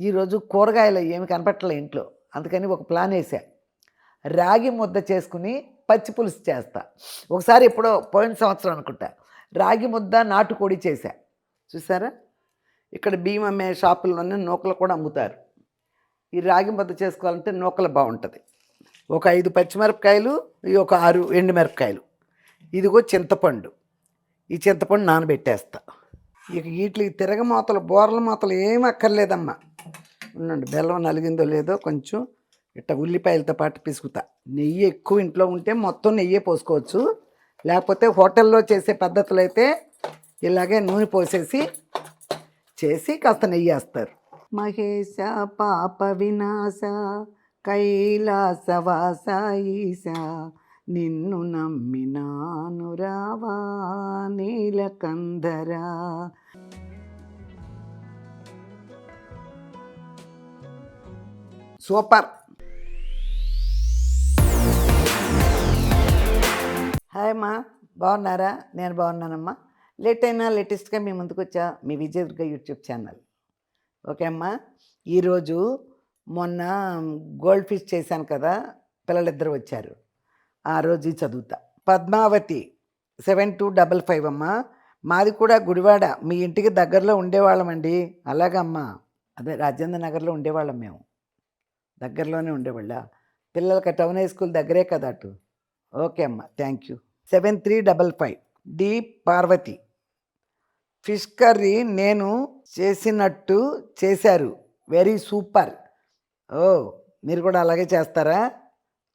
ఈరోజు కూరగాయలు ఏమి కనపెట్టలే ఇంట్లో. అందుకని ఒక ప్లాన్ వేసా రాగి ముద్ద చేసుకుని పచ్చి పులుసు చేస్తా. ఒకసారి ఎప్పుడో పోయిన సంవత్సరం అనుకుంటా. రాగి ముద్ద నాటుకోడి చేశా. చూసారా ఇక్కడ బియ్యం అమ్మే షాపుల్లోనే నూకలు కూడా అమ్ముతారు. ఈ రాగి ముద్ద చేసుకోవాలంటే నూకలు బాగుంటుంది. ఒక ఐదు పచ్చిమిరపకాయలు ఈ ఒక ఆరు ఎండుమిరపకాయలు. ఇదిగో చింతపండు. ఈ చింతపండు నానబెట్టేస్తా. ఇక వీటికి తిరగమూతలు బోర్ల మాతలు ఏం అక్కర్లేదమ్మా. ఉండండి. బెల్లం నలిగిందో లేదో కొంచెం ఇట్ట ఉల్లిపాయలతో పాటు పిసుకుతా. నెయ్యి ఎక్కువ ఇంట్లో ఉంటే మొత్తం నెయ్యే పోసుకోవచ్చు. లేకపోతే హోటల్లో చేసే పద్ధతులు అయితే ఇలాగే నూనె పోసేసి చేసి కాస్త నెయ్యి వేస్తారు. మహేశ పాప వినాశ కైలాసవాస ఈశ. నిన్ను నమ్మినానురావా నీలకందరా. సూపర్. హాయ్ అమ్మా బాగున్నారా? నేను బాగున్నానమ్మా. లేట్ అయినా లేటెస్ట్గా మీ ముందుకు వచ్చా మీ విజయదుర్గ యూట్యూబ్ ఛానల్. ఓకే అమ్మా ఈరోజు మొన్న గోల్డ్ ఫిష్ చేశాను కదా పిల్లలిద్దరు వచ్చారు. ఆ రోజు చదువుతా. Padmavathi seven two double five అమ్మా. మాది కూడా గుడివాడ మీ ఇంటికి దగ్గరలో ఉండేవాళ్ళమండి. అలాగమ్మా అదే రాజేంద్ర నగర్లో ఉండేవాళ్ళం మేము. దగ్గరలోనే ఉండేవాళ్ళ. పిల్లలకి టౌన్ హై స్కూల్ దగ్గరే కదా అటు. ఓకే అమ్మ thank you. Seven three double five. D Parvathi. Fish curry నేను చేసినట్టు చేశారు. Very super. ఓ మీరు కూడా అలాగే చేస్తారా?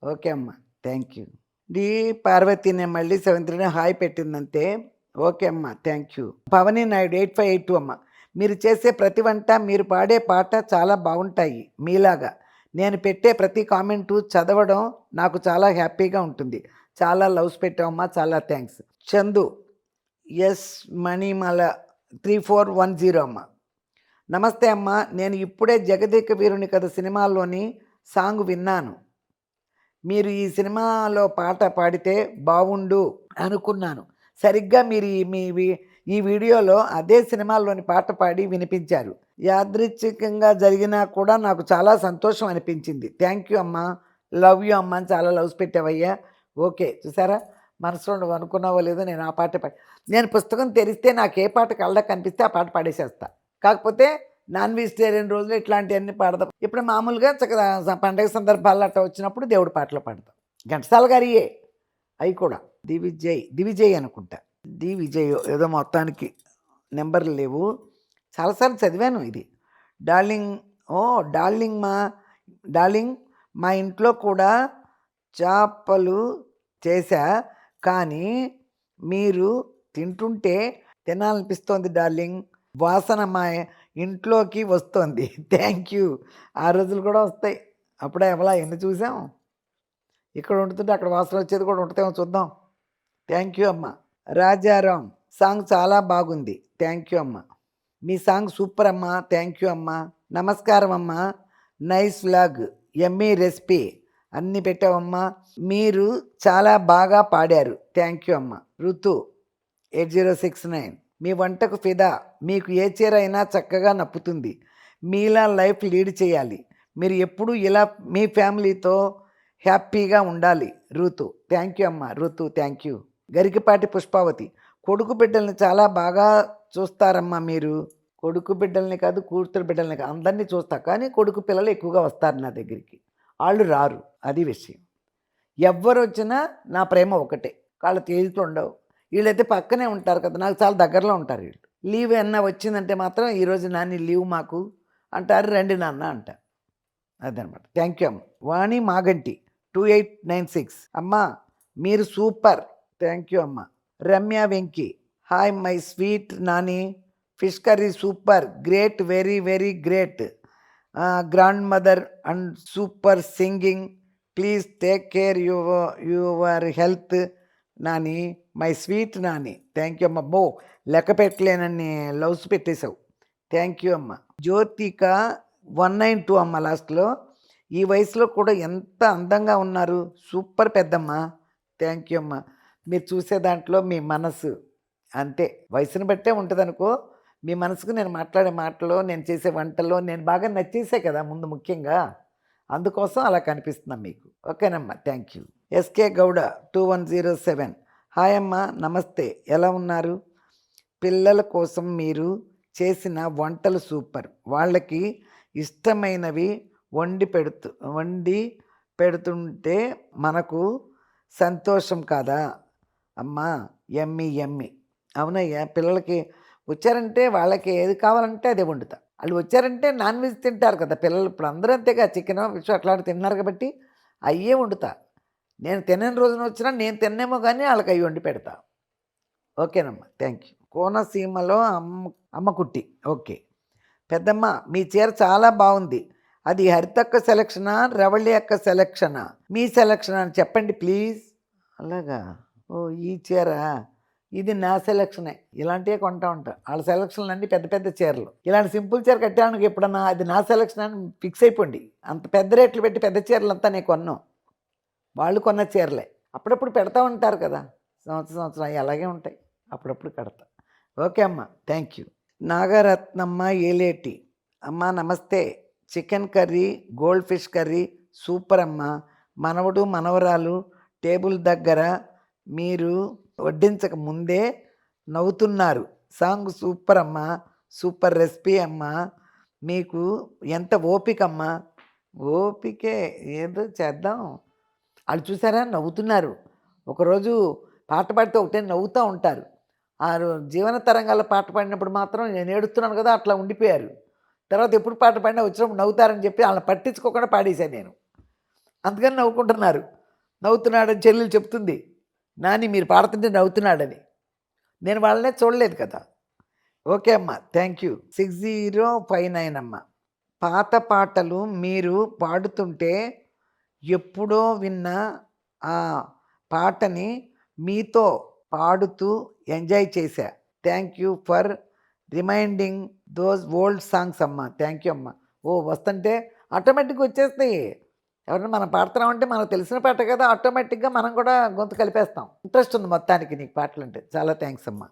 ఓకే అమ్మ థ్యాంక్ యూ. డి పార్వతి నేను మళ్ళీ సెవెన్ త్రీనే హాయ్ పెట్టిందంతే. ఓకే అమ్మ thank you. Pavani Naidu eight five eight two అమ్మ. మీరు చేసే ప్రతి వంట మీరు పాడే పాట చాలా బాగుంటాయి మీలాగా. నేను పెట్టే ప్రతి కామెంటు చదవడం నాకు చాలా హ్యాపీగా ఉంటుంది. చాలా లవ్స్ పెట్టామమ్మా చాలా thanks. Chandu S Manimala three four one zero అమ్మ. నమస్తే అమ్మ నేను ఇప్పుడే జగదీక వీరుని కథ సినిమాలోని సాంగ్ విన్నాను. మీరు ఈ సినిమాలో పాట పాడితే బాగుండు అనుకున్నాను. సరిగ్గా మీరు మీ ఈ వీడియోలో అదే సినిమాలోని పాట పాడి వినిపించారు. యాదృచ్ఛికంగా జరిగినా కూడా నాకు చాలా సంతోషం అనిపించింది. థ్యాంక్ యూ అమ్మా. లవ్ యూ అమ్మ అని చాలా లవ్స్ పెట్టావయ్యా. ఓకే చూసారా? మనసులో నువ్వు అనుకున్నావో లేదో నేను ఆ పాట పాడి నేను పుస్తకం తెరిస్తే నాకు ఏ పాట కళ్ళ కనిపిస్తే ఆ పాట పాడేసేస్తా. కాకపోతే నాన్ వెజిటేరియన్ రోజులు ఇట్లాంటివన్నీ పాడదాం ఇప్పుడు మామూలుగా చక్కగా పండగ సందర్భాల్లో అట్లా వచ్చినప్పుడు దేవుడి పాటలు పాడతాం. ఘంటసాల గారియే. అవి కూడా. దివిజయ్ దివిజయ్ అనుకుంటా. డి విజయ్ ఏదో మొత్తానికి నెంబర్లు లేవు. చాలాసార్లు చదివాను ఇది. డార్లింగ్ ఓ డార్లింగ్ మా డార్లింగ్ మా ఇంట్లో కూడా చేపలు చేశా. కానీ మీరు తింటుంటే తినాలనిపిస్తోంది డార్లింగ్. వాసన మా ఇంట్లోకి వస్తుంది. Thank you. ఆ రోజులు కూడా వస్తాయి. అప్పుడే ఎవలా ఎన్ని చూసాం? ఇక్కడ ఉంటుంటే అక్కడ వాసన వచ్చేది కూడా ఉంటుందేమో చూద్దాం. థ్యాంక్ యూ అమ్మ. రాజారాం సాంగ్ చాలా బాగుంది. థ్యాంక్ యూ అమ్మ. మీ సాంగ్ సూపర్ అమ్మ. థ్యాంక్ యూ అమ్మ. నమస్కారం అమ్మ. నైస్ వ్లాగ్ ఎమ్మీ రెసిపీ అన్నీ పెట్టావమ్మా. మీరు చాలా బాగా పాడారు. థ్యాంక్ యూ అమ్మ. Ruthu eight zero six nine. మీ వంటకు ఫిదా. మీకు ఏ చీర అయినా చక్కగా నప్పుతుంది. మీలా లైఫ్ లీడ్ చేయాలి. మీరు ఎప్పుడూ ఇలా మీ ఫ్యామిలీతో హ్యాపీగా ఉండాలి. ఋతు థ్యాంక్ యూ అమ్మ. Ruthu thank you Garikapati Pushpavathi. కొడుకు బిడ్డల్ని చాలా బాగా చూస్తారమ్మా మీరు. కొడుకు బిడ్డల్ని కాదు కూతురు బిడ్డల్ని కాదు అందరినీ చూస్తా. కానీ కొడుకు పిల్లలు ఎక్కువగా వస్తారు నా దగ్గరికి. వాళ్ళు రారు. అది విషయం. ఎవ్వరు వచ్చినా నా ప్రేమ ఒకటే. వాళ్ళ తేలితో ఉండవు. వీళ్ళైతే పక్కనే ఉంటారు కదా నాకు చాలా దగ్గరలో ఉంటారు వీళ్ళు. లీవ్ ఏమన్నా వచ్చిందంటే మాత్రం ఈరోజు నాని లీవ్ మాకు అంటారు రండి నాన్న అంట అదనమాట. థ్యాంక్ యూ అమ్మ. Vani Maganti two eight nine six. అమ్మా మీరు సూపర్. థ్యాంక్ యూ అమ్మ. Ramya Venki. Hi my sweet Nani. Fish curry super great very very great grand mother and super singing please take care your your health Nani. My sweet Nani. Thank you అమ్మ. బో లెక్క పెట్టలేనని loves పెట్టేశావు. Thank you అమ్మ. Jyothika one nine two అమ్మ లాస్ట్లో. ఈ వయసులో కూడా ఎంత అందంగా ఉన్నారు. సూపర్ పెద్దమ్మ. థ్యాంక్ యూ అమ్మ. మీరు చూసే దాంట్లో మీ మనసు. అంతే. వయసుని బట్టే ఉంటుంది అనుకో మీ మనసుకు నేను మాట్లాడే మాటలో నేను చేసే వంటలో నేను బాగా నచ్చేసే కదా ముందు ముఖ్యంగా. అందుకోసం అలా కనిపిస్తున్నాం మీకు. ఓకేనమ్మా. Thank you. SK Gowda two one zero seven. Hi అమ్మ. నమస్తే. ఎలా ఉన్నారు? పిల్లల కోసం మీరు చేసిన వంటలు సూపర్. వాళ్ళకి ఇష్టమైనవి వండి పెడుతు వండి పెడుతుంటే మనకు సంతోషం కాదా? అమ్మా ఎమ్మి ఎమ్మి అవునయ్యా పిల్లలకి వచ్చారంటే వాళ్ళకి ఏది కావాలంటే అదే వండుతా. వాళ్ళు వచ్చారంటే నాన్ వెజ్ తింటారు కదా పిల్లలు. ఇప్పుడు అందరూ అంతేగా చికెన్ ఫిష్ అట్లాంటి తిన్నారు కాబట్టి అయ్యే వండుతా. నేను తినని రోజున వచ్చినా నేను తిన్నేమో కానీ వాళ్ళకి అవి వండి పెడతా. ఓకేనమ్మా థ్యాంక్ యూ. కోనసీమలో అమ్మ అమ్మకుట్టి ఓకే. పెద్దమ్మ మీ చీర చాలా బాగుంది. అది హరితక్క సెలక్షనా రవళి అక్క సెలక్షనా? మీ సెలక్షన్ అని చెప్పండి ప్లీజ్. అలాగా? ఓ ఈ చీర ఇది నా సెలక్షనే. ఇలాంటివే కొంటా ఉంటా. వాళ్ళ సెలక్షన్లు అన్నీ పెద్ద పెద్ద చీరలు. ఇలాంటి సింపుల్ చీర కట్టడానికి ఎప్పుడన్నా అది నా సెలక్షన్ అని ఫిక్స్ అయిపోండి. అంత పెద్ద రేట్లు పెట్టి పెద్ద చీరలు అంతా నేను కొన్నాం. వాళ్ళు కొన్న చీరలే. అప్పుడప్పుడు పెడతా ఉంటారు కదా. సంవత్సరం సంవత్సరం అవి అలాగే ఉంటాయి. అప్పుడప్పుడు కడతా. ఓకే అమ్మా. Thank you. నాగరత్నమ్మ ఏలేటి. అమ్మ నమస్తే. Chicken curry gold fish curry super అమ్మ. మనవడు మనవరాలు టేబుల్ దగ్గర మీరు వడ్డించక ముందే నవ్వుతున్నారు. సాంగ్ సూపర్ అమ్మ సూపర్ రెసిపీ అమ్మ మీకు ఎంత ఓపిక ఓపికే ఏదో చేద్దాం. వాళ్ళు చూసారా? నవ్వుతున్నారు. ఒకరోజు పాట పాడితే ఒకటే నవ్వుతూ ఉంటారు. ఆ జీవన తరంగాల్లో పాట పాడినప్పుడు మాత్రం నేను ఏడుస్తున్నాను కదా అట్లా ఉండిపోయారు. తర్వాత ఎప్పుడు పాట పాడినా వచ్చినప్పుడు నవ్వుతారని చెప్పి వాళ్ళని పట్టించుకోకుండా పాడేశాను నేను. అందుకని నవ్వుకుంటున్నారు. నవ్వుతున్నాడని చెల్లెలు చెప్తుంది. నాని మీరు పాడుతుంటే నవ్వుతున్నాడని. నేను వాళ్ళనే చూడలేదు కదా. ఓకే అమ్మా thank you. Six zero five nine అమ్మ. పాత పాటలు మీరు పాడుతుంటే ఎప్పుడో విన్న ఆ పాటని మీతో పాడుతూ ఎంజాయ్ చేశా. Thank you for reminding those old songs అమ్మ. థ్యాంక్ యూ అమ్మ. ఓ వస్తుంటే ఆటోమేటిక్గా వచ్చేస్తాయి ఎవరైనా మనం పాడుతున్నామంటే మనకు తెలిసిన పాట కదా ఆటోమేటిక్గా మనం కూడా గొంతు కలిపేస్తాం. ఇంట్రెస్ట్ ఉంది మొత్తానికి నీకు పాటలు అంటే. చాలా థ్యాంక్స్ అమ్మా.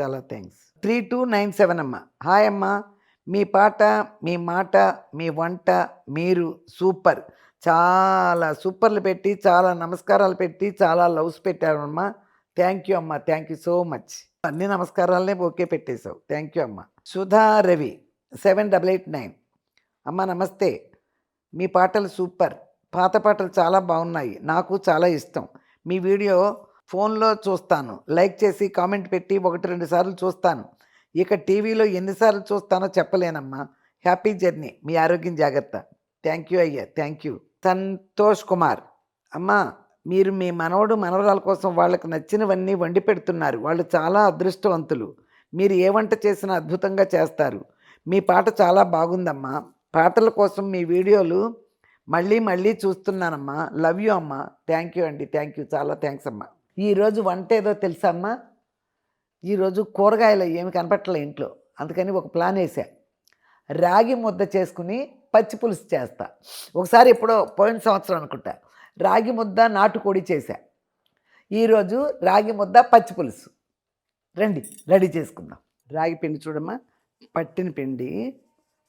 చాలా thanks three two nine seven అమ్మ. హాయ్ అమ్మ. మీ పాట మీ మాట మీ వంట మీరు సూపర్. చాలా సూపర్లు పెట్టి చాలా నమస్కారాలు పెట్టి చాలా లవ్స్ పెట్టారమ్మా థ్యాంక్ యూ అమ్మా. థ్యాంక్ యూ సో మచ్ అన్ని నమస్కారాలనే ఓకే పెట్టేశావు. థ్యాంక్ యూ అమ్మా. Sudha Ravi seven double eight nine అమ్మ నమస్తే. మీ పాటలు సూపర్. పాత పాటలు చాలా బాగున్నాయి. నాకు చాలా ఇష్టం. మీ వీడియో ఫోన్లో చూస్తాను. లైక్ చేసి కామెంట్ పెట్టి ఒకటి రెండు సార్లు చూస్తాను. ఇక టీవీలో ఎన్నిసార్లు చూస్తానో చెప్పలేనమ్మా. Happy journey. మీ ఆరోగ్యం జాగ్రత్త. థ్యాంక్ యూ అయ్యా. Thank you. సంతోష్ కుమార్. అమ్మా మీరు మీ మనవడు మనవరాల కోసం వాళ్ళకి నచ్చినవన్నీ వండి పెడుతున్నారు. వాళ్ళు చాలా అదృష్టవంతులు. మీరు ఏ వంట చేసినా అద్భుతంగా చేస్తారు. మీ పాట చాలా బాగుందమ్మా. పాటల కోసం మీ వీడియోలు మళ్ళీ మళ్ళీ చూస్తున్నానమ్మా. లవ్ యూ అమ్మా. థ్యాంక్ యూ అండి. థ్యాంక్ యూ చాలా థ్యాంక్స్ అమ్మా. ఈరోజు వంట ఏదో తెలుసా అమ్మా? ఈరోజు కూరగాయలు ఏమి కనపట్టలే ఇంట్లో. అందుకని ఒక ప్లాన్ వేసా రాగి ముద్ద చేసుకుని పచ్చి పులుసు చేస్తా. ఒకసారి ఎప్పుడో పోయిన సంవత్సరం అనుకుంటా. రాగి ముద్ద నాటుకోడి చేశా. ఈరోజు రాగి ముద్ద పచ్చి పులుసు. రండి రెడీ చేసుకుందాం. రాగి పిండి చూడమ్మా. పట్టిన పిండి.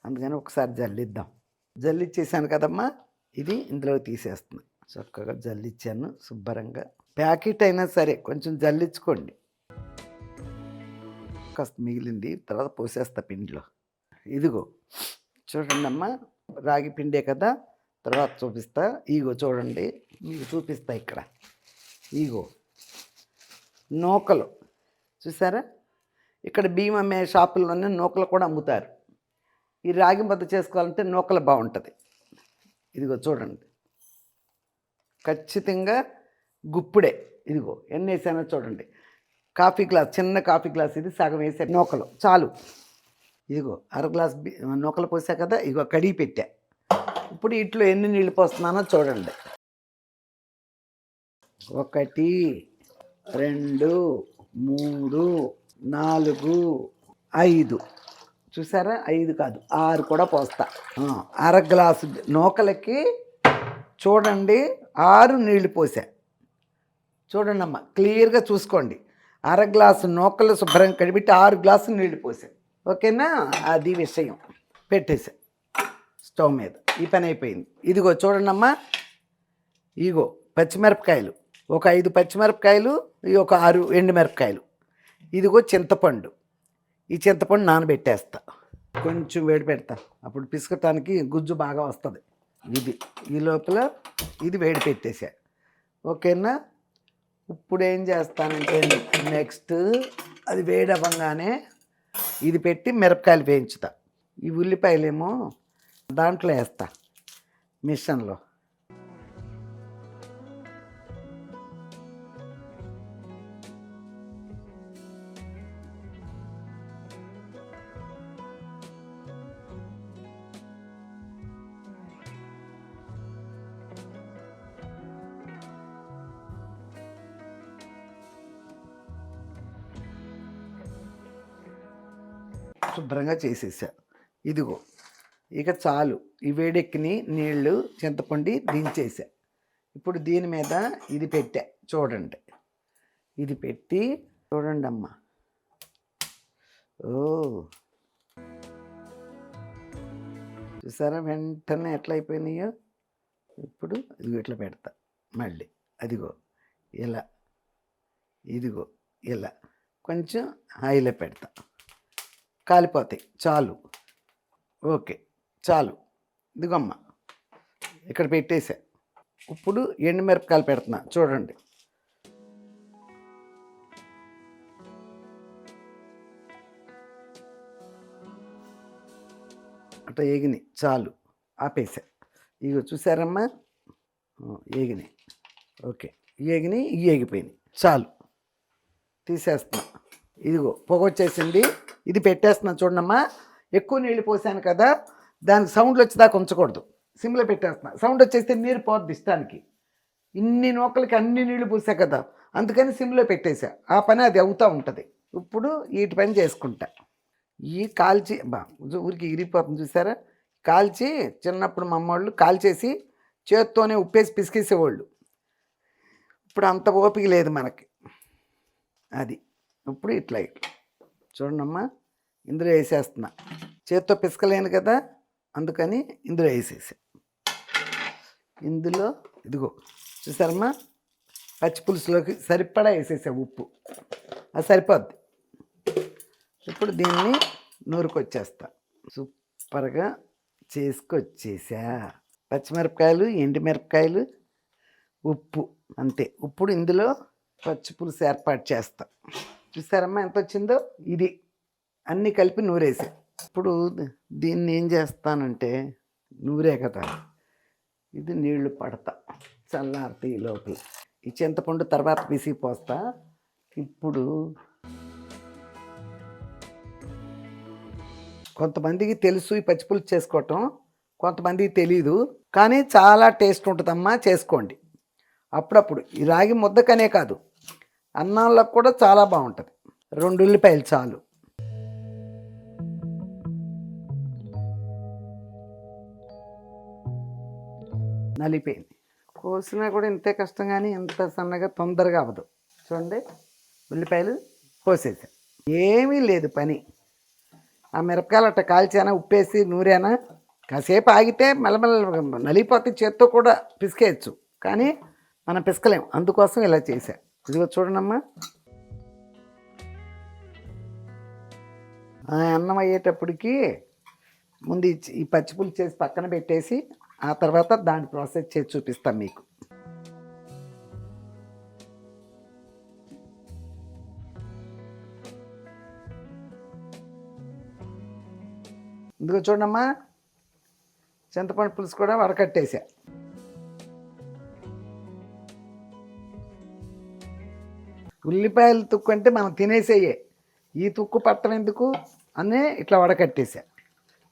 అందుకని ఒకసారి జల్లిద్దాం. జల్లిచ్చేసాను కదమ్మా. ఇది ఇందులో తీసేస్తున్నా. చక్కగా జల్లిచ్చాను శుభ్రంగా. ప్యాకెట్ అయినా సరే కొంచెం జల్లించుకోండి. కాస్త మిగిలింది తర్వాత పోసేస్తా పిండిలో. ఇదిగో చూడండి అమ్మా రాగి పిండే కదా. తర్వాత చూపిస్తా. ఈగో చూడండి మీకు చూపిస్తా ఇక్కడ. ఈగో నూకలు. చూసారా? ఇక్కడ భీమమ్మే అమ్మే షాపుల్లోనే నూకలు కూడా అమ్ముతారు. ఈ రాగి ముద్ద చేసుకోవాలంటే నూకలు బాగుంటుంది. ఇదిగో చూడండి. ఖచ్చితంగా గుప్పుడే. ఇదిగో ఎన్ని వేసానో చూడండి. కాఫీ గ్లాస్ చిన్న కాఫీ గ్లాస్ ఇది సగం వేసే నూకలు చాలు. ఇదిగో అర గ్లాస్ బి- నూకలు పోసా కదా ఇదిగో కడిగి పెట్టా. ఇప్పుడు ఇట్లో ఎన్ని నీళ్ళు పోస్తున్నానో చూడండి. ఒకటి రెండు మూడు నాలుగు ఐదు. చూసారా? ఐదు కాదు ఆరు కూడా పోస్తా. అర గ్లాసు నూకలకి చూడండి ఆరు నీళ్ళు పోసా. చూడండి అమ్మ క్లియర్గా చూసుకోండి. అర గ్లాసు నూకలు శుభ్రంగా కడిపెట్టి ఆరు గ్లాసులు నీళ్ళు పోసా. ఓకేనా? అది విషయం. పెట్టేసా. స్టవ్ మీద. ఈ పని అయిపోయింది. ఇదిగో చూడండమ్మా. ఇగో పచ్చిమిరపకాయలు. ఒక ఐదు పచ్చిమిరపకాయలు ఈ ఒక ఆరు ఎండుమిరపకాయలు. ఇదిగో చింతపండు. ఈ చింతపండు నానబెట్టేస్తా. కొంచెం వేడి పెడతా. అప్పుడు పిసకటానికి గుజ్జు బాగా వస్తుంది. ఇది ఈ లోపల ఇది వేడి పెట్టేసా. ఓకేనా? ఇప్పుడు ఏం చేస్తానంటే నెక్స్ట్ అది వేడి అవ్వగానే ఇది పెట్టి మిరపకాయలు వేయించుతా. ఈ ఉల్లిపాయలేమో దాంట్లో వేస్తా. మిషన్లో శుభ్రంగా చేసేసా. ఇదిగో ఇక చాలు. ఈ వేడెక్కిని నీళ్ళు చింతపండి దించేసా. ఇప్పుడు దీని మీద ఇది పెట్టా. చూడండి. ఇది పెట్టి చూడండి అమ్మా ఓ. చూసారా వెంటనే ఎట్లా అయిపోయినాయో? ఇప్పుడు ఇదిగో ఇట్లా పెడతా. మళ్ళీ. అదిగో ఇలా. ఇదిగో ఇలా. కొంచెం హైలో పెడతా. కాలిపోతాయి. చాలు. ఓకే. చాలు. ఇదిగమ్మ. ఇక్కడ పెట్టేసా. ఇప్పుడు ఎండుమిరపకాయలు పెడుతున్నా. చూడండి. అట్లా ఏగిని చాలు. ఆపేసా. ఇగో చూసారమ్మా? ఏగిని ఏగినాయి. ఓకే. ఏగిని ఇవి ఏగిపోయినాయి. చాలు. తీసేస్తున్నా. ఇదిగో పొగ వచ్చేసింది ఇది పెట్టేస్తున్నాను చూడమ్మా ఎక్కువ నీళ్ళు పోసాను కదా దానికి సౌండ్లు వచ్చేదాకా ఉంచకూడదు. సిమ్లో పెట్టేస్తున్నా. సౌండ్ వచ్చేస్తే నీరు పోద్ది ఇష్టానికి. ఇన్ని నూకలకి అన్ని నీళ్ళు పోసా కదా అందుకని సిమ్లో పెట్టేశా ఆ పని అది అవుతూ ఉంటుంది. ఇప్పుడు వీటి పని చేసుకుంటా. ఈ కాల్చి బా ఊరికి ఇరిగిపోతుంది చూసారా? కాల్చి చిన్నప్పుడు మా అమ్మవాళ్ళు కాల్చేసి చేత్తోనే ఉప్పేసి పిసికేసేవాళ్ళు. ఇప్పుడు అంత ఓపిక లేదు మనకి. అది. ఇప్పుడు ఇట్లా ఇట్లా చూడండమ్మా ఇందులో వేసేస్తున్నా. చేత్తో పిసకలేను కదా అందుకని ఇందులో వేసేసా. ఇందులో ఇదిగో చూసారమ్మా పచ్చి పులుసులోకి సరిపడా వేసేసా ఉప్పు. అది సరిపోద్ది. ఇప్పుడు దీన్ని నూరుకొచ్చేస్తా. సూపర్గా చేసుకొచ్చేసా. పచ్చిమిరపకాయలు ఎండుమిరపకాయలు ఉప్పు అంతే. ఇప్పుడు ఇందులో పచ్చి పులుసు ఏర్పాటు చేస్తా. చూసారమ్మా ఎంత వచ్చిందో? ఇది. అన్నీ కలిపి నూరేసా. ఇప్పుడు దీన్ని ఏం చేస్తానంటే నూరే కదా. ఇది నీళ్ళు పడతా చల్లారితే ఈ లోపల. ఈ చింతపండు తర్వాత పిసికి పోస్తా. ఇప్పుడు కొంతమందికి తెలుసు ఈ పచ్చిపులుసు చేసుకోవటం. కొంతమందికి తెలీదు. కానీ చాలా టేస్ట్ ఉంటుందమ్మా చేసుకోండి. అప్పుడప్పుడు ఈ రాగి ముద్దకనే కాదు. అన్నంలో కూడా చాలా బాగుంటుంది. రెండు ఉల్లిపాయలు చాలు. నలిపోయింది కోసినా కూడా ఇంతే కష్టం కానీ ఇంత సన్నగా తొందరగా అవ్వదు. చూడండి ఉల్లిపాయలు కోసేసాను ఏమీ లేదు పని. ఆ మిరపకాయలు అట్ట కాల్చానా ఉప్పేసి నూరానా కాసేపు ఆగితే మెల్లమెల్ల నలిపోతే చేత్తో కూడా పిసికేయచ్చు. కానీ మనం పిసకలేం. అందుకోసం ఇలా చేశా. ఇదిగో చూడనమ్మా. అన్నం అయ్యేటప్పటికి ముందు ఈ చి- పచ్చిపులు చేసి పక్కన పెట్టేసి ఆ తర్వాత దాని ప్రాసెస్ చేసి చూపిస్తాం మీకు. ఇదిగో చూడమ్మా చింతపండు పులుసు కూడా వడకట్టేసా. ఉల్లిపాయలు తుక్కు అంటే మనం తినేసేయే. ఈ తుక్కు పట్టం ఎందుకు? అనే ఇట్లా వడకట్టేసా.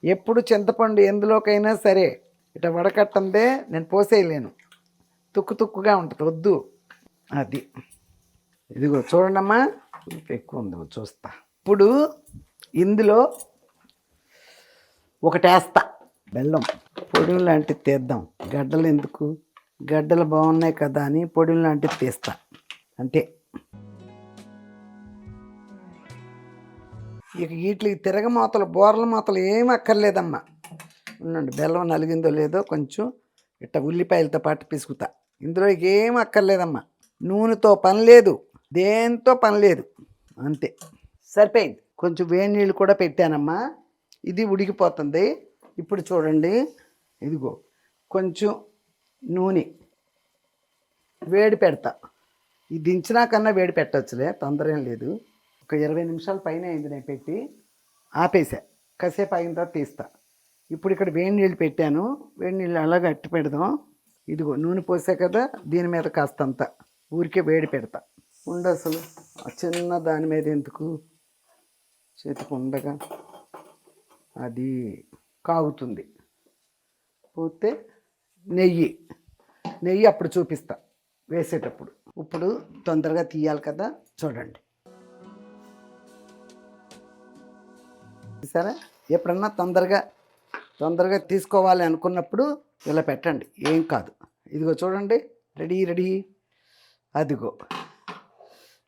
ఎప్పుడు చింతపండు ఎందులోకైనా సరే ఇట్లా వడకట్టందే నేను పోసేయలేను. తుక్కు తుక్కుగా ఉంటుంది వద్దు. అది. ఇదిగో చూడండమ్మా. ఎక్కువ ఉంది చూస్తా. ఇప్పుడు ఇందులో ఒకటేస్తా బెల్లం. పొడి లాంటిది తీద్దాం. గడ్డలు ఎందుకు? గడ్డలు బాగున్నాయి కదా అని పొడి లాంటిది తీస్తా. అంతే. ఇక వీటికి తిరగమూతలు బోర్ల మాతలు ఏం అక్కర్లేదమ్మా. ఉండండి బెల్లం నలిగిందో లేదో కొంచెం ఇట్ట ఉల్లిపాయలతో పాటు పిసుకుతా. ఇందులో ఏం అక్కర్లేదమ్మా. నూనెతో పని లేదు దేంతో పని లేదు అంతే. సరిపోయింది. కొంచెం వేడి నీళ్ళు కూడా పెట్టానమ్మా. ఇది ఉడికిపోతుంది. ఇప్పుడు చూడండి ఇదిగో కొంచెం నూనె వేడి పెడతా. ఇది దించినా కన్నా వేడి పెట్టచ్చులే తొందర ఏం లేదు. ఒక ఇరవై నిమిషాల పైన అయింది నేను పెట్టి ఆపేసా. కాసేపు అయిన తర్వాత తీస్తా. ఇప్పుడు ఇక్కడ వేడి నీళ్ళు పెట్టాను. వేడి నీళ్ళు అలాగ అట్టి పెడదాం. ఇదిగో నూనె పోసా కదా దీని మీద కాస్తంత. ఊరికే వేడి పెడతా. ఉండు అసలు. ఆ చిన్న దాని మీద ఎందుకు? చేతికి ఉండగా అది కాగుతుంది. పోతే నెయ్యి. నెయ్యి అప్పుడు చూపిస్తా. వేసేటప్పుడు. ఇప్పుడు తొందరగా తీయాలి కదా. చూడండి. సరే ఎప్పుడన్నా తొందరగా తొందరగా తీసుకోవాలి అనుకున్నప్పుడు ఇలా పెట్టండి. ఏం కాదు. ఇదిగో చూడండి. Ready ready. అదిగో.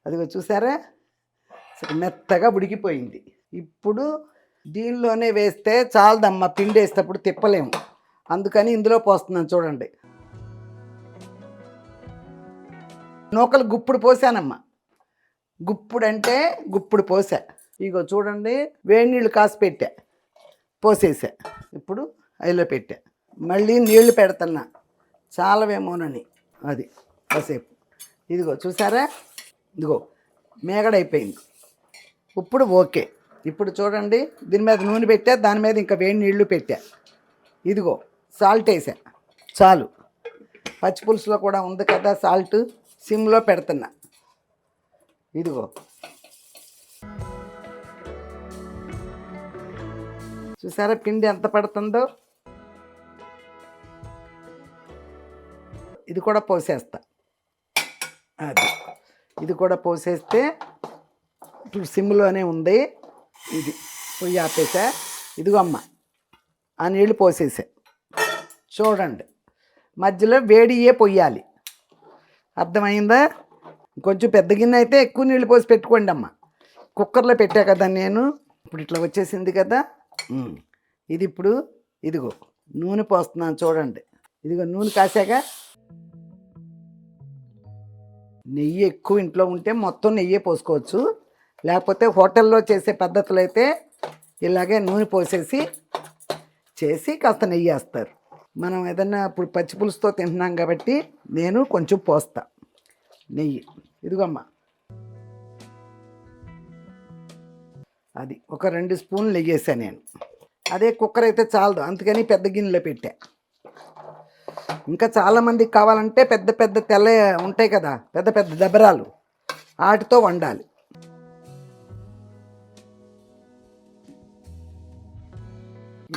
అదిగో చూసారా? మెత్తగా ఉడికిపోయింది. ఇప్పుడు దీనిలోనే వేస్తే చాలదమ్మా. పిండి వేసేటప్పుడు తిప్పలేము. అందుకని ఇందులో పోస్తున్నాను చూడండి. నూకలు గుప్పుడు పోసానమ్మా. గుప్పుడు అంటే గుప్పుడు పోసా. ఇగో చూడండి వేడి నీళ్ళు కాసి పెట్టా పోసేసా. ఇప్పుడు అయిలో పెట్టా. మళ్ళీ నీళ్ళు పెడుతున్నా. చాలవేమోనని అది కాసేపు. ఇదిగో చూసారా? ఇదిగో మేగడైపోయింది. ఇప్పుడు ఓకే. ఇప్పుడు చూడండి దీని మీద నూనె పెట్టా దాని మీద ఇంకా వేడి నీళ్ళు పెట్టా. ఇదిగో సాల్ట్ వేసా. చాలు. పచ్చి పులుసులో కూడా ఉంది కదా సాల్ట్ సిమ్లో పెడుతున్నా. ఇదిగో. చూసారా పిండి ఎంత పడుతుందో? ఇది కూడా పోసేస్తా. అది. ఇది కూడా పోసేస్తే ఇప్పుడు సిమ్లోనే ఉంది. ఇది పొయ్యి ఆపేసా. ఇదిగో అమ్మ ఆ నీళ్ళు పోసేసా. చూడండి మధ్యలో వేడియే పొయ్యాలి. అర్థమైందా? కొంచెం పెద్ద గిన్నె అయితే ఎక్కువ నీళ్ళు పోసి పెట్టుకోండి అమ్మ. కుక్కర్లో పెట్టా కదా నేను ఇప్పుడు ఇట్లా వచ్చేసింది కదా. ఇది ఇప్పుడు ఇదిగో నూనె పోస్తున్నాను చూడండి. ఇదిగో నూనె కాసాక నెయ్యి ఎక్కువ ఇంట్లో ఉంటే మొత్తం నెయ్యే పోసుకోవచ్చు. లేకపోతే హోటల్లో చేసే పద్ధతులు అయితే ఇలాగే నూనె పోసేసి చేసి కాస్త నెయ్యి వేస్తారు. మనం ఏదన్నా ఇప్పుడు పచ్చి పులుసుతో తింటున్నాం కాబట్టి నేను కొంచెం పోస్తా. నెయ్యి. ఇదిగమ్మా అది ఒక రెండు స్పూన్లు నెయ్యి నేను. అదే కుక్కర్ అయితే చాలదు. అందుకని పెద్ద గిన్నెలో పెట్టా. ఇంకా చాలామందికి కావాలంటే పెద్ద పెద్ద తెల్ల ఉంటాయి కదా పెద్ద పెద్ద దెబ్బరాలు వాటితో వండాలి.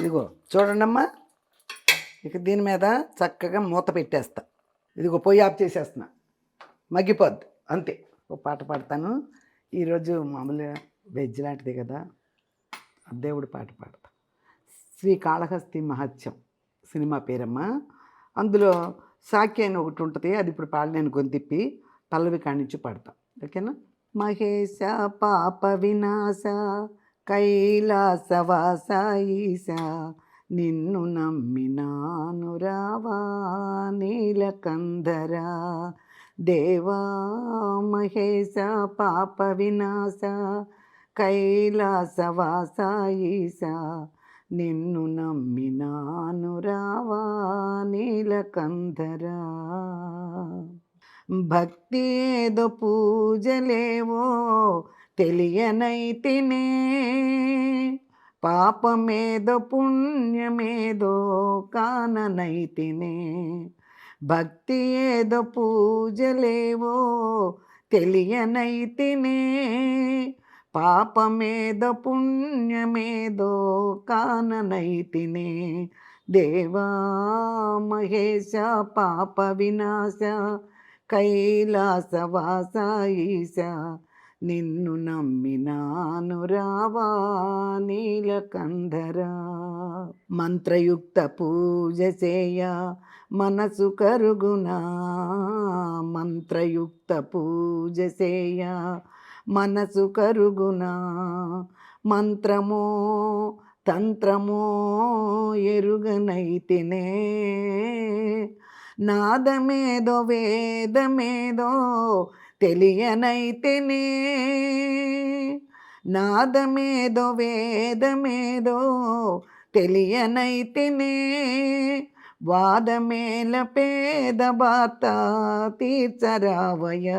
ఇదిగో చూడండమ్మా. ఇక దీని మీద చక్కగా మూత పెట్టేస్తా. ఇదిగో పొయ్యి ఆఫ్ చేసేస్తున్నా. మగ్గిపోద్ది. అంతే. ఓ పాట పాడతాను. ఈరోజు మామూలుగా వెజ్ లాంటిది కదా దేవుడి పాట పాడతాం. శ్రీ కాళహస్తి మహత్యం సినిమా పేరమ్మ. అందులో సాకి అని ఒకటి ఉంటుంది అది ఇప్పుడు పాడలేను నేను గొంతిప్పి పల్లవి కానించి పాడతాం. ఓకేనా? మహేశ పాప వినాశ కైలాసవాస ఈశ నిన్ను నమ్మినాను రావా నీలకందరా దేవా మహేశ పాప వినాశ కైలాసవాస నిన్ను నమ్మినాను రావా నీలకంధరా. భక్తి ఏదో పూజలేవో తెలియనైతేనే పాపమేదో పుణ్యమేదో కాననైతేనే. భక్తి ఏదో పూజలేవో తెలియనైతేనే పాపమేద పుణ్యమేదో కాననైతినే. దేవా మహేశ పాప వినాశ కైలాసవాస ఈశ నిన్ను నమ్మినాను రావా నీలకంధరా. మంత్రయుక్త పూజ చేయ మనసు కరుగునా. మంత్రయుక్త పూజ చేయ మనసు కరుగునా? మంత్రమో తంత్రమో ఎరుగనైతినే. నాదమేదో వేదమేదో తెలియనైతినే. నాదమేదో వేదమేదో తెలియనైతినే. వాదమేల పేద బాత తీర్చరావయ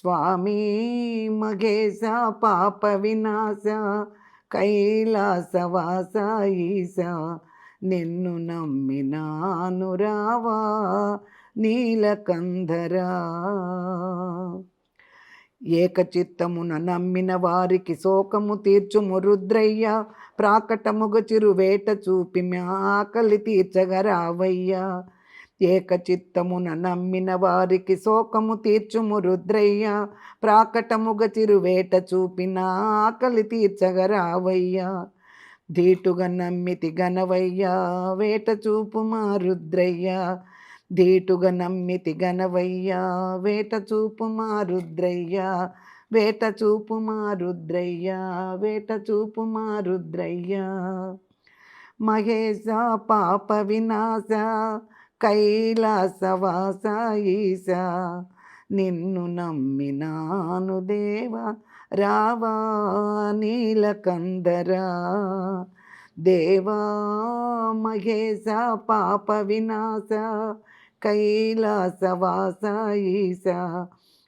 స్వామి మగేశ పాప వినాశ కైలాసవాస ఈశ. నిన్ను నమ్మినాను రావా నీలకంధరా. ఏకచిత్తమున నమ్మిన వారికి శోకము తీర్చుము రుద్రయ్య. ప్రాకటముగ చిరువేట చూపి మీ ఆకలి తీర్చగరావయ్యా ఏకచిత్తమున నమ్మిన వారికి శోకము తీర్చుము రుద్రయ్య. ప్రాకటముగ చిరువేట చూపిన ఆకలి తీర్చగరావయ్యా. ధీటుగా నమ్మితి గనవయ్యా వేట చూపు మా రుద్రయ్య. ధీటుగా నమ్మితి గనవయ్యా వేట చూపు రుద్రయ్యా. వేట చూపు రుద్రయ్యా. వేట చూపు రుద్రయ్యా. మహేశ పాప వినాశ. కైలాసవాస ఈశ నిన్ను నమ్మినాను దేవా రావా నీలకందరా. దేవా మహేశ పాప వినాశ కైలాసవాస ఈశ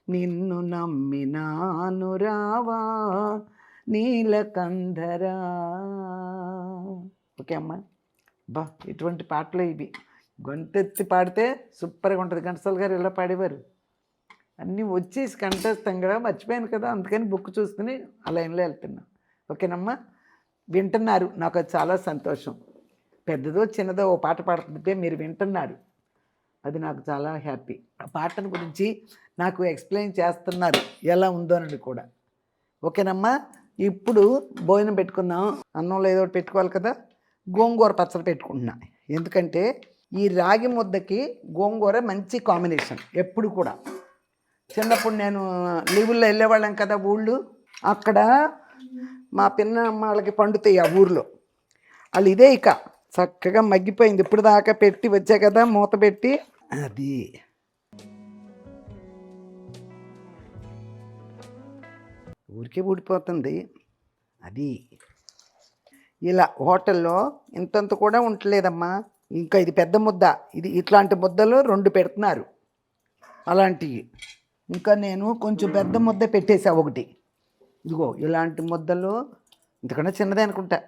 నిన్ను నమ్మినాను రావా నీలకంధరా ఓకే అమ్మా బా ఇటువంటి పాటలు ఇవి. గొంతెత్తి పాడితే సూపర్గా ఉంటుంది. ఘంటసాల గారు ఇలా పాడేవారు? అన్నీ వచ్చేసి కంఠస్థం కదా మర్చిపోయాను కదా అందుకని బుక్ చూసుకుని ఆ లైన్లో వెళ్తున్నాను ఓకేనమ్మా? వింటున్నారు. నాకు అది చాలా సంతోషం. పెద్దదో చిన్నదో ఓ పాట పాడుతుంటే మీరు వింటున్నారు. అది నాకు చాలా హ్యాపీ. ఆ పాటను గురించి నాకు ఎక్స్ప్లెయిన్ చేస్తున్నారు. ఎలా ఉందోనని కూడా. ఓకేనమ్మా? ఇప్పుడు భోజనం పెట్టుకుందాం. అన్నంలో ఏదో ఒకటి పెట్టుకోవాలి కదా. గోంగూర పచ్చడి పెట్టుకుంటున్నా. ఎందుకంటే ఈ రాగి ముద్దకి గోంగూర మంచి కాంబినేషన్ ఎప్పుడు కూడా. చిన్నప్పుడు నేను లీవుల్లో వెళ్ళేవాళ్ళం కదా ఊళ్ళు అక్కడ మా పిన్నమ్మ వాళ్ళకి పండుతాయి ఆ ఊర్లో. వాళ్ళు ఇదే ఇక చక్కగా మగ్గిపోయింది. ఇప్పుడు దాకా పెట్టి వచ్చా కదా మూత పెట్టి. అది. ఊరికే ఊడిపోతుంది. అది. ఇలా హోటల్లో ఇంతంత కూడా ఉండలేదమ్మా ఇంకా ఇది పెద్ద ముద్ద. ఇది ఇట్లాంటి ముద్దలు రెండు పెడుతున్నారు. అలాంటివి ఇంకా నేను కొంచెం పెద్ద ముద్ద పెట్టేసా ఒకటి. ఇదిగో ఇలాంటి ముద్దలు ఇంతకన్నా చిన్నదే అనుకుంటా.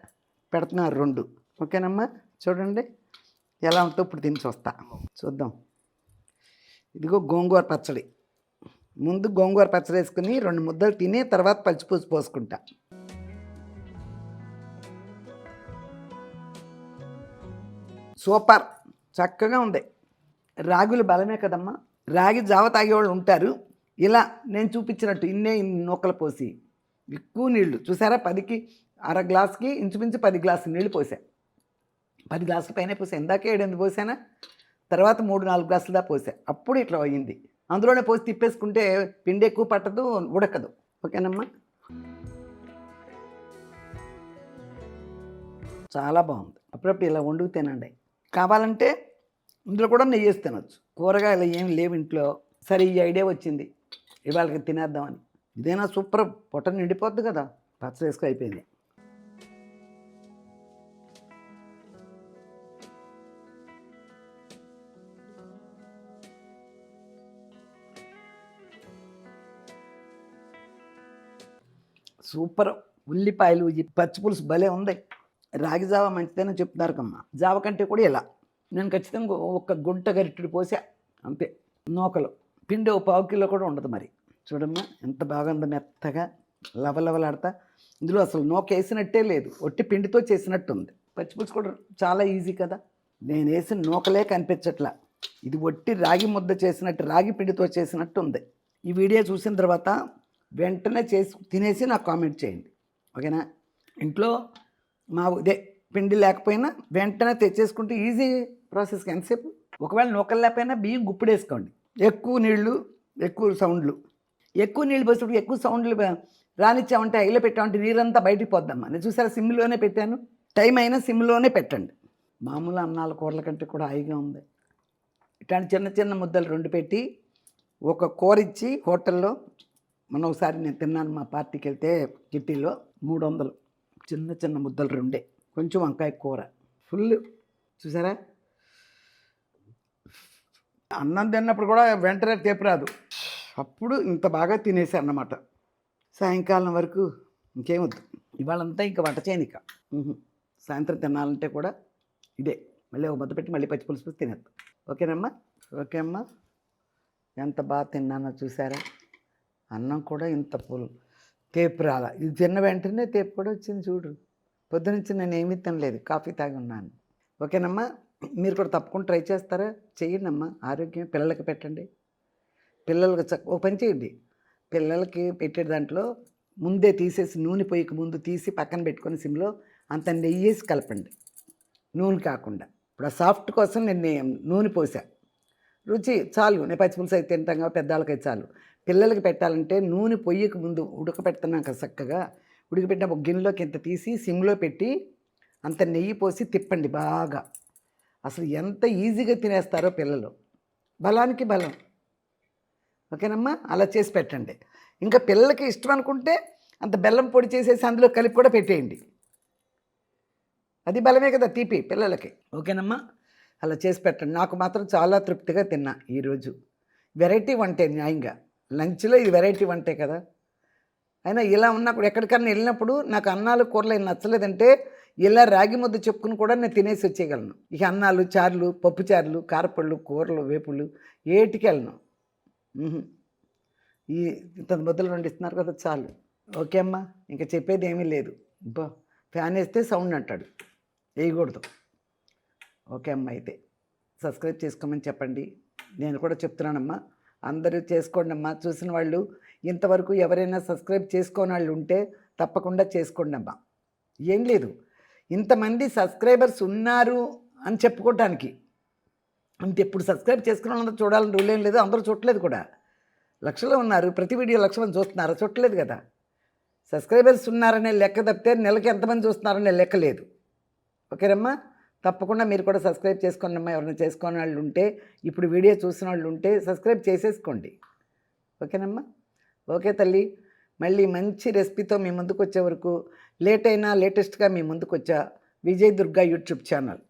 పెడుతున్నారు రెండు. ఓకేనమ్మా? చూడండి. ఎలా ఉంటుందో ఇప్పుడు తిని చూస్తా. చూద్దాం. ఇదిగో గోంగూర పచ్చడి. ముందు గోంగూర పచ్చడి వేసుకుని రెండు ముద్దలు తిని తర్వాత పచ్చిపూసి పోసుకుంటా. సూపర్. చక్కగా ఉంది. రాగులు బలమే కదమ్మా. రాగి జావ తాగేవాళ్ళు ఉంటారు. ఇలా నేను చూపించినట్టు ఇన్నే ఇన్ని నూకలు పోసి ఎక్కువ నీళ్ళు చూసారా? పదికి అర గ్లాస్కి ఇంచుమించు పది గ్లాసులు నీళ్ళు పోసా. పది గ్లాసుల పైన పోసా. ఇందాకే ఏడెనిమిది పోసానా? తర్వాత మూడు నాలుగు గ్లాసులు దా పోసా. అప్పుడు ఇట్లా అయ్యింది. అందులోనే పోసి తిప్పేసుకుంటే పిండి ఎక్కువ పట్టదు ఉడకదు. ఓకేనమ్మా? చాలా బాగుంది. అప్పుడప్పుడు ఇలా వండుకు తినండి. కావాలంటే ఇందులో కూడా నెయ్యి వేసి తినొచ్చు. కూరగాయలు ఏం లేవు ఇంట్లో. సరే ఈ ఐడియా వచ్చింది. ఇవాళకి తినేద్దామని. ఇదేనా సూపర్? పొట్ట నిండిపోద్ది కదా. పచ్చడి వేసుకు అయిపోయింది. సూపర్. ఉల్లిపాయలు ఈ పచ్చి పులుసు భలే ఉంది. రాగి జావ మంచిదని చెప్తున్నారు కమ్మా. జావ కంటే కూడా ఇలా. నేను ఖచ్చితంగా ఒక గుంట గరిటెడు పోసా అంతే. నూకలు. పిండి ఒక పావు కిలో కూడా ఉండదు మరి. చూడమ్మా ఎంత బాగుందో మెత్తగా లవలవలాడతా. ఇందులో అసలు నూక వేసినట్టే లేదు. ఒట్టి పిండితో చేసినట్టు ఉంది పచ్చిపులుసు కూడా చాలా ఈజీ కదా. నేను వేసిన నూకలే కనిపించట్లా. ఇది ఒట్టి రాగి ముద్ద చేసినట్టు రాగి పిండితో చేసినట్టు ఉంది ఈ వీడియో చూసిన తర్వాత వెంటనే చేసి తినేసి నాకు కామెంట్ చేయండి. ఓకేనా? ఇంట్లో మా ఇదే పిండి లేకపోయినా వెంటనే తెచ్చేసుకుంటే ఈజీ ప్రాసెస్ ఎంతసేపు? ఒకవేళ నూకలు లేకపోయినా బియ్యం గుప్పుడేసుకోండి. ఎక్కువ నీళ్ళు ఎక్కువ సౌండ్లు. ఎక్కువ నీళ్ళు పోసేటప్పుడు ఎక్కువ సౌండ్లు రానిచ్చామంటే హైలో పెట్టామంటే నీరంతా బయటికి పోద్దమ్మా. నేను చూసారా? సిమ్లోనే పెట్టాను. టైం అయినా సిమ్లోనే పెట్టండి. మామూలు అన్నాల కూరల కంటే కూడా హాయిగా ఉంది. ఇట్లాంటి చిన్న చిన్న ముద్దలు రెండు పెట్టి ఒక కూర ఇచ్చి హోటల్లో మొన్న ఒకసారి నేను తిన్నాను మా పార్టీకి వెళ్తే కిట్టీలో మూడు వందలు. చిన్న చిన్న ముద్దలు రెండే. కొంచెం వంకాయ కూర. ఫుల్ చూసారా? అన్నం తిన్నప్పుడు కూడా వెంటనే తేపు రాదు. అప్పుడు ఇంత బాగా తినేసా అన్నమాట. సాయంకాలం వరకు ఇంకేమొద్దు ఇవాళంతా ఇంకా వంట చేయను ఇక. సాయంత్రం తినాలంటే కూడా ఇదే. మళ్ళీ ఒక ముద్ద పెట్టి మళ్ళీ పచ్చి పులుసు తినేద్దాం ఓకేనమ్మా? ఓకే అమ్మా. ఎంత బాగా తిన్నానో చూసారా? అన్నం కూడా ఇంత పులు తేపు రాల ఇది తిన్న వెంటనే తేపు కూడా వచ్చింది చూడు. పొద్దునుంచి నేను ఏమీ తినలేదు. కాఫీ తాగి ఉన్నాను. ఓకేనమ్మా? మీరు కూడా తప్పకుండా ట్రై చేస్తారా? చెయ్యండి అమ్మా ఆరోగ్యం పిల్లలకి పెట్టండి. పిల్లలకి చక్క ఓ పని చేయండి పిల్లలకి పెట్టే దాంట్లో ముందే తీసేసి నూనె పొయ్యికి ముందు తీసి పక్కన పెట్టుకొని సిమ్లో అంత నెయ్యి వేసి కలపండి. నూనె కాకుండా. ఇప్పుడు ఆ సాఫ్ట్ కోసం నేను నూనె పోసా. రుచి చాలు. నేను పచ్చిపులుసు అయితే తింటాం కాబట్టి పెద్దవాళ్ళకైతే చాలు. పిల్లలకి పెట్టాలంటే నూనె పొయ్యికి ముందు ఉడకపెడుతున్నాక చక్కగా. ఉడకపెట్టిన ఒక గిన్నెలోకి ఇంత తీసి సిమ్లో పెట్టి అంత నెయ్యి పోసి తిప్పండి బాగా. అసలు ఎంత ఈజీగా తినేస్తారో పిల్లలు. బలానికి బలం. ఓకేనమ్మా? అలా చేసి పెట్టండి. ఇంకా పిల్లలకి ఇష్టం అనుకుంటే అంత బెల్లం పొడి చేసేసి అందులో కలిపి కూడా పెట్టేయండి. అది బలమే కదా తీపి పిల్లలకి. ఓకేనమ్మా? అలా చేసి పెట్టండి. నాకు మాత్రం చాలా తృప్తిగా తిన్నా ఈరోజు. వెరైటీ వంటే న్యాయంగా. లంచ్లో ఇది వెరైటీ వంటే కదా. అయినా ఇలా ఉన్నప్పుడు ఎక్కడికన్నా వెళ్ళినప్పుడు నాకు అన్నాలు కూరలు ఏం నచ్చలేదంటే ఇలా రాగి ముద్ద చెప్పుకుని కూడా నేను తినేసి వచ్చేయగలను. ఇక అన్నాలు చారులు పప్పు చారులు కారపళ్ళు కూరలు వేపులు ఏటికి వెళ్ళను. ఈ ఇంత ముద్దలు రెండు ఇస్తున్నారు కదా చాలు. ఓకే అమ్మా ఇంకా చెప్పేది ఏమీ లేదు. బా ఫ్యాన్ వేస్తే సౌండ్ అంటాడు. వేయకూడదు. ఓకే అమ్మా అయితే. సబ్స్క్రైబ్ చేసుకోమని చెప్పండి. నేను కూడా చెప్తున్నానమ్మా. అందరూ చేసుకోండి అమ్మా. చూసిన వాళ్ళు ఇంతవరకు ఎవరైనా సబ్స్క్రైబ్ చేసుకోని వాళ్ళు ఉంటే తప్పకుండా చేసుకోండి అమ్మా. ఏం లేదు. ఇంతమంది సబ్స్క్రైబర్స్ ఉన్నారు అని చెప్పుకోవటానికి. అంటే ఇప్పుడు సబ్స్క్రైబ్ చేసుకున్న వాళ్ళందరూ చూడాలని రూల్ ఏం లేదు. అందరూ చూడలేదు కూడా. లక్షలో ఉన్నారు. ప్రతి వీడియో లక్ష మంది చూస్తున్నారు? చూడలేదు కదా. సబ్స్క్రైబర్స్ ఉన్నారనే లెక్క తప్పితే నెలకి ఎంతమంది చూస్తున్నారనే లెక్క లేదు. ఓకేనమ్మా? తప్పకుండా మీరు కూడా సబ్స్క్రైబ్ చేసుకున్నమ్మా ఎవరైనా చేసుకునే వాళ్ళు ఉంటే ఇప్పుడు వీడియో చూసిన వాళ్ళు ఉంటే సబ్స్క్రైబ్ చేసేసుకోండి. ఓకేనమ్మా? ఓకే తల్లి. మళ్ళీ మంచి రెసిపీతో మీ ముందుకు వచ్చే వరకు లేట్ అయినా లేటెస్ట్గా మీ ముందుకు వచ్చా విజయ్ దుర్గా యూట్యూబ్ ఛానల్.